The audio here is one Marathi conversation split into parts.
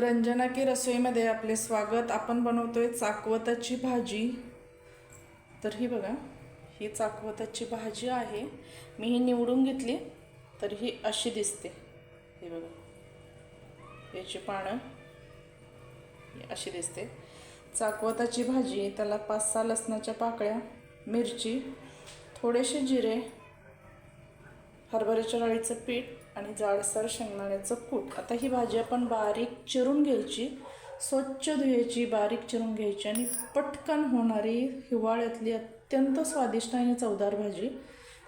रंजना की रसोईमध्ये आपले स्वागत. आपण बनवतोय चाकवताची भाजी. तर ही बघा ही चाकवताची भाजी आहे. मी ही निवडून घेतली तर ही अशी दिसते. हे बघा याची पानं अशी दिसते. चाकवताची भाजी त्याला पाच सहा लसणाच्या पाकळ्या मिरची थोडेसे जिरे हरभऱ्याच्या डाळीचं पीठ आणि जाडसर शेंगदाण्याचं कूट आता ही भाजी आपण बारीक चिरून घ्यायची स्वच्छ धुयाची बारीक चिरून घ्यायची आणि पटकन होणारी हिवाळ्यातली अत्यंत स्वादिष्ट आणि चवदार भाजी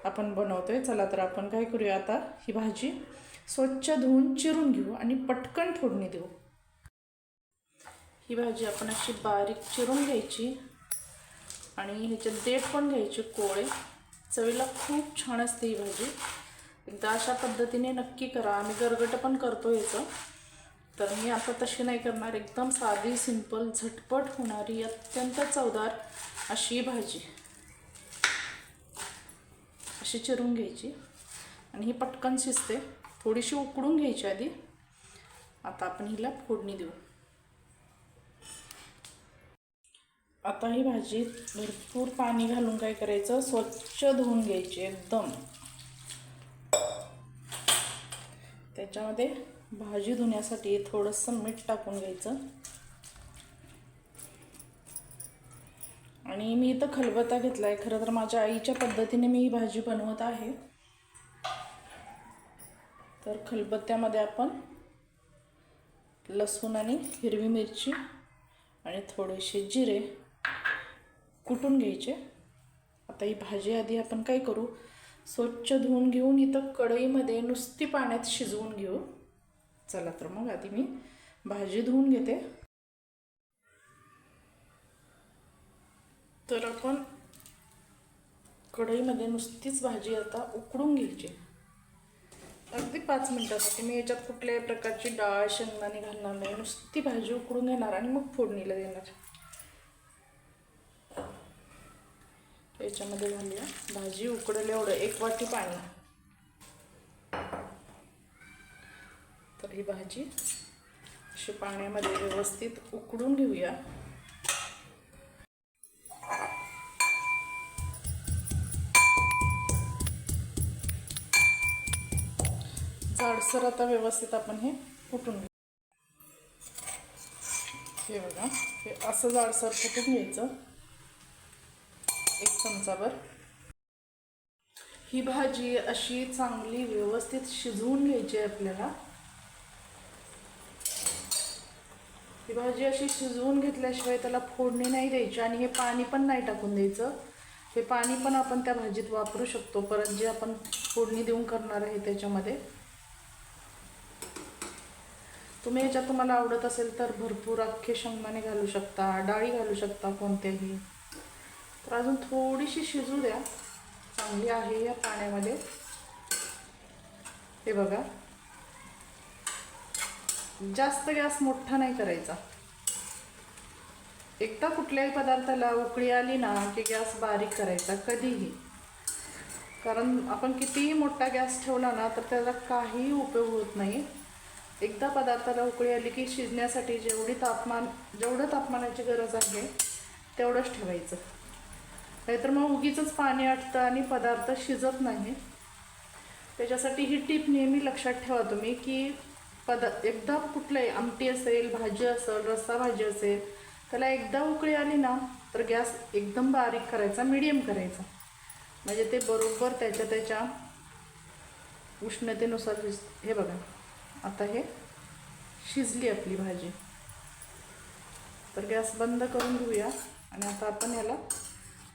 आपण बनवतोय. चला तर आपण काय करूया आता? ही भाजी स्वच्छ धुवून चिरून घेऊ आणि पटकन फोडणी देऊ. ही भाजी आपण अशी बारीक चिरून घ्यायची आणि ह्याच्यात देठ पण घ्यायचे कोळे. चवीला खूप छान असते ही भाजी. एकदा अशा पद्धतीने नक्की करा. आम्ही गरगट पण करतो याचं. तर मी आता तशी नाही करणार. एकदम साधी सिंपल झटपट होणारी अत्यंत चवदार अशी ही भाजी. अशी चिरून घ्यायची. आणि ही पटकन शिजते. थोडीशी उकडून घ्यायची आधी. आता आपण हिला फोडणी देऊ. आता ही भाजी भरपूर पाणी घालून काय करायचं? स्वच्छ धुवून घ्यायची एकदम. त्याच्यामध्ये भाजी धुण्यासाठी थोडंसं मीठ टाकून घ्यायचं. आणि मी इथं खलबत्ता घेतला आहे खरं तर माझ्या आईच्या पद्धतीने मी ही भाजी बनवत आहे. तर खलबत्त्यामध्ये आपण लसूण आणि हिरवी मिरची आणि थोडेसे जिरे कुटून घ्यायचे. आता ही भाजी आधी आपण काय करू? स्वच्छ धुवून घेऊन इथं कढईमध्ये नुसती पाण्यात शिजवून घेऊ. चला तर मग आधी मी भाजी धुवून घेते. तर आपण कढईमध्ये नुसतीच भाजी आता उकडून घ्यायची. अगदी पाच मिनटासाठी मी याच्यात कुठल्याही प्रकारची डाळ शेंगदाणे घालणार नाही. नुसती भाजी उकडून घेणार आणि मग फोडणीला देणार. त्याच्यामध्ये घालूया. भाजी उकडले एवढं एक वाटी पाणी. तर ही भाजी अशी पाण्यामध्ये व्यवस्थित उकडून घेऊया. जाडसर आता व्यवस्थित आपण हे कुटून घेऊ. हे बघा हे असं जाडसर कुठून घ्यायचं? चमचाभर ही भाजी अशी चांगली व्यवस्थित शिजवून घ्यायची आहे आपल्याला. ही भाजी अशी शिजवून घेतल्याशिवाय त्याला फोडणी नाही द्यायची आणि हे पाणी पण नाही टाकून द्यायचं. हे पाणी पण आपण त्या भाजीत वापरू शकतो. परत जे आपण फोडणी देऊन करणार आहे त्याच्यामध्ये. तुम्ही याच्यात तुम्हाला आवडत असेल तर भरपूर अख्खे शेंगदाणे घालू शकता डाळी घालू शकता कोणत्याही. तर अजून थोडीशी शिजू द्या. चांगली आहे या पाण्यामध्ये. हे बघा. जास्त गॅस मोठा नाही करायचा. एकदा कुठल्याही पदार्थाला उकळी आली ना की गॅस बारीक करायचा कधीही. कारण आपण कितीही मोठा गॅस ठेवला ना तर त्याचा काहीही उपयोग होत नाही. एकदा पदार्थाला उकळी आली की शिजण्यासाठी जेवढी तापमान जेवढं तापमानाची गरज आहे तेवढंच ठेवायचं. नाहीतर मग उगीच पाणी आटतं आणि पदार्थ शिजत नाही त्याच्यासाठी ही टीप नेहमी लक्षात ठेवा तुम्ही की पदा एकदा कुठलंही आमटी असेल भाजी असेल रस्सा भाजी असेल त्याला एकदा उकळी आली ना तर गॅस एकदम बारीक करायचा मिडियम करायचा. म्हणजे ते बरोबर त्याच्या त्याच्या उष्णतेनुसार शिज हे बघा आता हे शिजली आपली भाजी. तर गॅस बंद करून घेऊया आणि आता आपण याला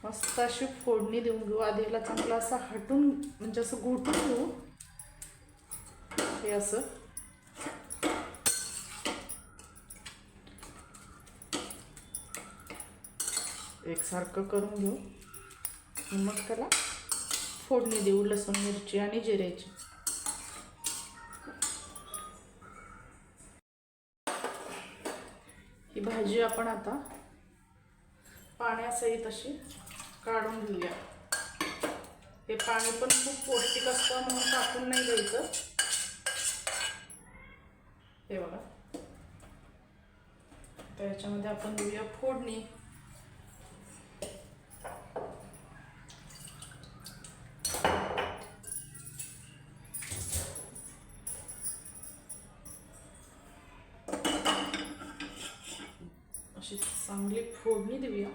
मस्त अशी फोडणी देऊन घेऊ. आधी ह्याला असं हटून म्हणजे असं घोटून घेऊ. हे असं. एकसारखं करून घेऊ. मग त्याला फोडणी देऊ लसूण मिरची आणि जिऱ्याची ही भाजी आपण आता पाण्यासहित अशी काढून घेऊया. हे पाणी पण खूप पौष्टिक असतं म्हणून टाकून नाही द्यायचं. हे बघा. तर याच्यामध्ये आपण देऊया फोडणी. अशी चांगली फोडणी देऊया.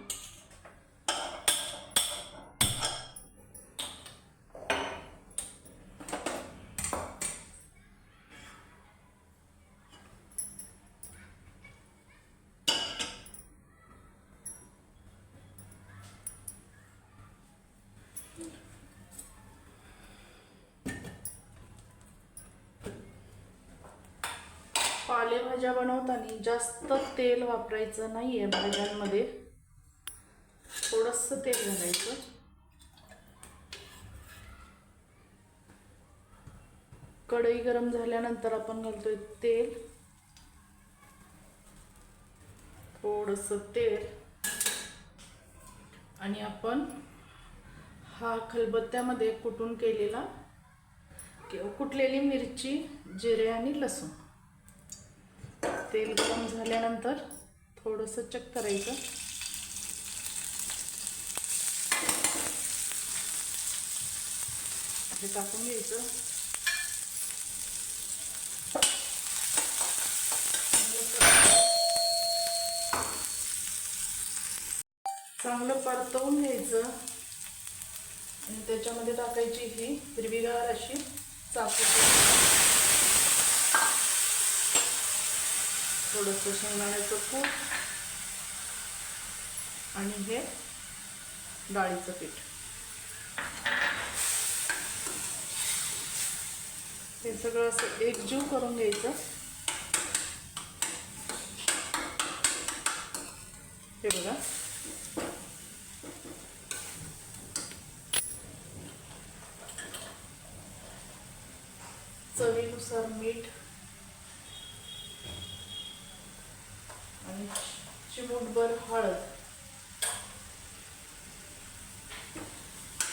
पालेभाज्या बनवताना जास्त तेल वापरायचं नाही आहे भाज्यांमध्ये. थोडंसं तेल घालायचं. कढई गरम झाल्यानंतर आपण घालतोय तेल. थोडंसं तेल. आणि आपण हा खलबत्त्यामध्ये कुटून केलेला कुटलेली मिरची जिरे आणि लसूण. तेल गरम झाल्यानंतर थोडंसं चक करायचं. हे टाकून घ्यायचं. चांगलं परतवून घ्यायचं. आणि त्याच्यामध्ये टाकायची ही हिरवीगार अशी चाकू थोडंसं शेंगदाण्याचं कूट आणि हे डाळीचं पीठ. हे सगळं असं एकजीव करून घ्यायचं. हे बघा. चवीनुसार मीठ आणि चिमूटभर हळद.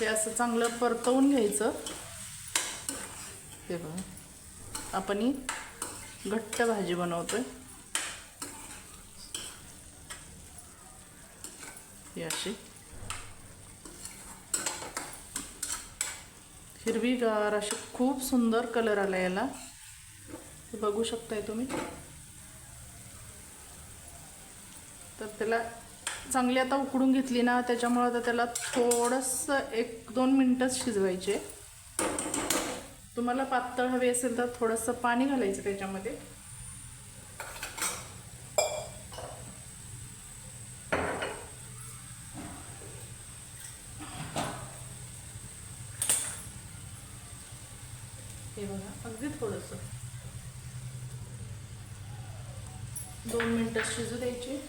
हे असं चांगलं परतवून घ्यायचं. हे बघा. आपण ही घट्ट भाजी बनवतोय. ही अशी. हिरवीगार अशी खूप सुंदर कलर आला याला. हे बघू शकताय तुम्ही? तर त्याला चांगली आता उकडून घेतली ना त्याच्यामुळं आता त्याला थोडंसं एक दोन मिनटंच शिजवायचे. तुम्हाला पातळ हवी असेल तर थोडंसं पाणी घालायचं त्याच्यामध्ये. हे बघा अगदी थोडंसं. दोन मिनटं शिजू द्यायची.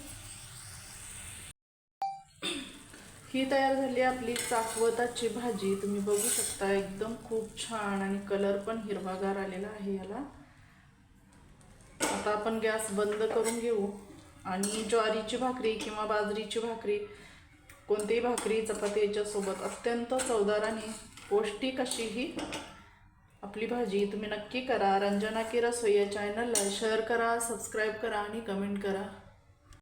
ही तयार झाली आपली चाकवताची भाजी. तुम्ही बघू शकता एकदम खूप छान आणि कलर पण हिरवागार आलेला आहे याला. आता आपण गॅस बंद करून घेऊ. आणि ज्वारीची भाकरी किंवा बाजरीची भाकरी कोणतीही भाकरी चपाती याच्यासोबत अत्यंत चवदार आणि पौष्टिक अशी ही आपली भाजी. तुम्ही नक्की करा. रंजना की रसोई या चॅनलला शेअर करा सबस्क्राईब करा आणि कमेंट करा.